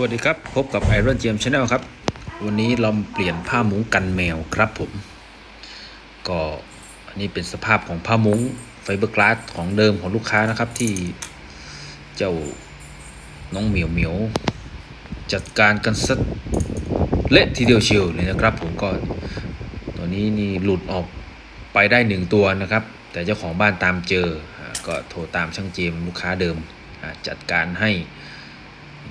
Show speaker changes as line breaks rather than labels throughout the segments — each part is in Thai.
วัสดีครับ พบกับ Iron Gem Channel ครับ วันนี้เราเปลี่ยนผ้ามุ้งกันแมวครับผม ก็อันนี้เป็นสภาพของผ้ามุ้งไฟเบอร์กลาสของเดิมของลูกค้านะครับที่เจ้าน้องเหมียวเหมียว จัดการกันสักเละทีเดียวเชียวเลยนะครับ ผมก็ตัวนี้นี่หลุดออกไปได้หนึ่งตัวนะครับ แต่เจ้าของบ้านตามเจอก็โทรตามช่างเจมลูกค้าเดิมจัดการให้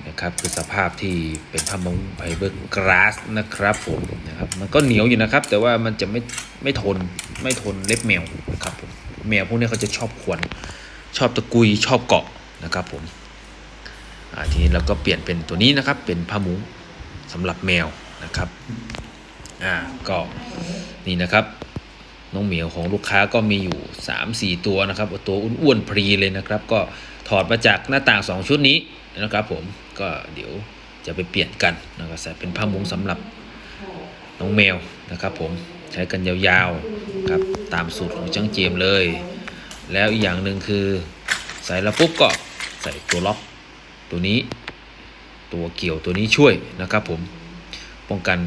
นะครับคือสภาพที่เป็นผ้ามุ้งไฟเบอร์กราสนะครับผมนะครับมันก็เหนียวอยู่นะครับ แต่ว่ามันจะไม่ไม่ทนไม่ทนเล็บแมวนะครับผมแมวพวกนี้เขาจะชอบขวนชอบตะกุยชอบเกาะนะครับผมทีนี้เราก็เปลี่ยนเป็นตัวนี้นะครับ เป็นผ้ามุ้งสำหรับแมวนะครับอ่าก็นี่นะครับน้องเหมียวของลูกค้าก็มีอยู่ 3-4 ตัวนะครับตัวอ้วนๆพรีเลยนะครับก็ ถอดมาจากหน้าต่าง 2 ชุดนี้นะครับผมก็เดี๋ยวจะไปเปลี่ยนกันนะครับใส่เป็นผ้ามุ้งสำหรับน้องแมวนะครับผมใช้กันยาวๆครับตามสูตรของจังเจมส์เลย แล้วอีกอย่างหนึ่งคือใส่แล้วปุ๊บก็ใส่ตัวล็อกตัวนี้ ตัวเกี่ยวตัวนี้ช่วยนะครับผมป้องกัน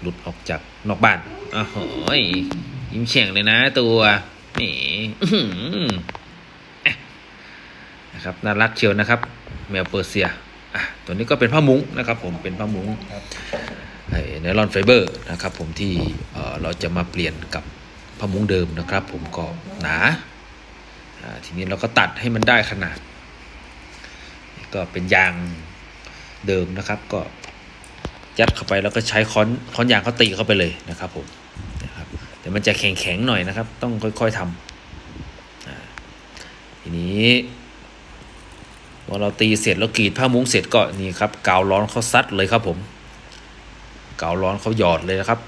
หลุดออกจากนอกบ้านอ้าวโหยยิ้มแฉ่งเลยนะตัวแหมอื้อหืออ่ นะครับน่ารักเชียวนะครับ แมวเปอร์เซียอะตัวนี้ก็เป็นผ้ามุ้งนะครับ ผมเป็นผ้ามุ้งไอ้ไนลอนไฟเบอร์นะครับ ผมที่เอ่อเราจะมาเปลี่ยนกับผ้ามุ้งเดิมนะครับ ผมก็หนาอ่าทีนี้เราก็ตัดให้มันได้ขนาด ก็เป็นยางเดิมนะครับ ก็ยัดเข้าไปแล้วก็ใช้ค้อนค้อนยางเขาตีเข้าไปเลยนะครับผมนะครับแต่มันจะแข็งๆหน่อยนะครับ ต้องค่อยๆทำอ่าทีนี้ พอเราตีเสร็จแล้วกรีดผ้ามุ้งเสร็จก็นี่ครับกาวร้อนเขาซัดเลยครับผมกาวร้อนเขาหยอดเลยนะครับ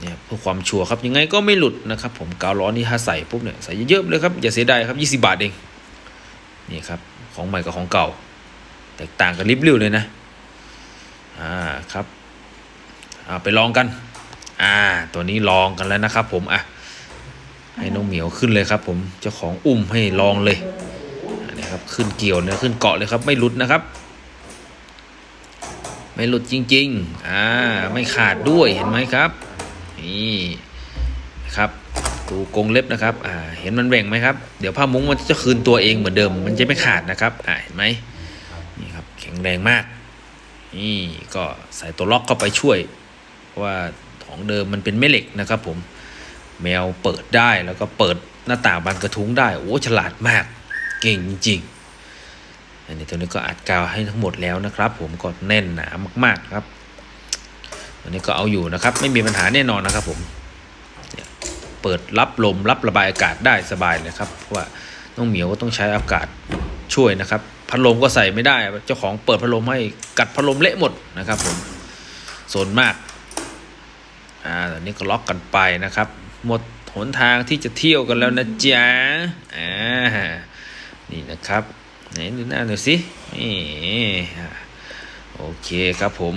เนี่ยเพื่อความชัวร์ครับยังไงก็ไม่หลุดนะครับ ผมกาวร้อนนี่ถ้าใส่ปุ๊บเนี่ยใส่เยอะๆเลยครับอย่าเสียดายครับ20 บาทเองนี่ครับของใหม่กับของเก่า แตกต่างกันลิบลิ่วเลยนะอ่าครับอ่าไปลองกันอ่าตัวนี้ลองกันแล้วนะครับ ผมอะให้น้องเหมียวขึ้นเลยครับ ผมเจ้าของอุ้มให้ลองเลย ครับ ขึ้นเกี่ยวเนี่ยขึ้นเกาะเลยครับ ไม่หลุดนะครับ ไม่หลุดจริง ๆ อ่า ไม่ขาดด้วยเห็นไหมครับ นี่ครับดูกรงเล็บนะครับ อ่า เห็นมันแหว่งไหมครับ เดี๋ยวผ้ามุ้งมันจะคืนตัวเองเหมือนเดิม มันจะไม่ขาดนะครับ อ่า เห็นไหมนี่ครับ แข็งแรงมาก นี่ก็ใส่ตัวล็อกเข้าไปช่วย เพราะว่าของเดิมมันเป็นแม่เหล็กนะครับ ผม แมวเปิดได้แล้วก็เปิดหน้าต่างบานกระทุ้งได้ โอ้ ฉลาดมาก เก่งจริงอันนี้ตัวนี้ก็อัดกาวให้ทั้งหมดแล้วนะครับ ผมก็แน่นหนามากๆครับตัวนี้ก็เอาอยู่นะครับ ไม่มีปัญหาแน่นอนนะครับ ผมเปิดรับลมรับระบายอากาศได้สบายเลยครับเพราะว่าน้องเหมียวก็ต้องใช้อากาศช่วยนะครับ พัดลมก็ใส่ไม่ได้ เจ้าของเปิดพัดลมให้กัดพัดลมเละหมดนะครับ ผมโซนมากอ่าตอนนี้ก็ล็อกกันไปนะครับ หมดหนทางที่จะเที่ยวกันแล้วนะจ๊ะอ่า นี่นะครับไหนดูหน้าหน่อยสินี่อ่าโอเคครับผม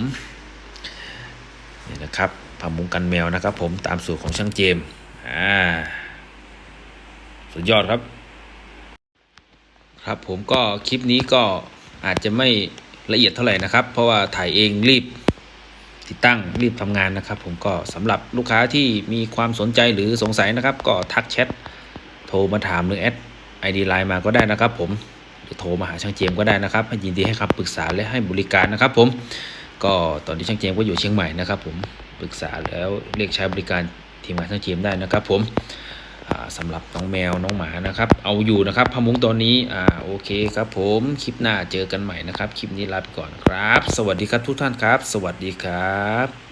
นี่นะครับผ้ามุงกันแมวนะครับ ผมตามสูตรของช่างเจมส์อ่าสุดยอดครับ ครับผมก็คลิปนี้ก็อาจจะไม่ละเอียดเท่าไหร่นะครับ เพราะว่าถ่ายเองรีบติดตั้งรีบทำงานนะครับ ผมก็สำหรับลูกค้าที่มีความสนใจหรือสงสัยนะครับ ก็ทักแชทโทรมาถามหรือแอด ไอดีไลน์มาก็ได้นะครับ ผมหรือโทรมาหาช่างเจมก็ได้นะครับยินดีให้คำปรึกษาและให้บริการนะครับ ผมก็ตอนนี้ช่างเจมก็อยู่เชียงใหม่นะครับ ผมปรึกษาแล้วเรียกใช้บริการทีมงานช่างเจมได้นะครับ ผมอ่าสำหรับน้องแมวน้องหมานะครับ เอาอยู่นะครับพะมุงตอนนี้อ่าโอเคครับ ผมคลิปหน้าเจอกันใหม่นะครับ คลิปนี้ลาไปก่อนครับ สวัสดีครับทุกท่านครับ สวัสดีครับ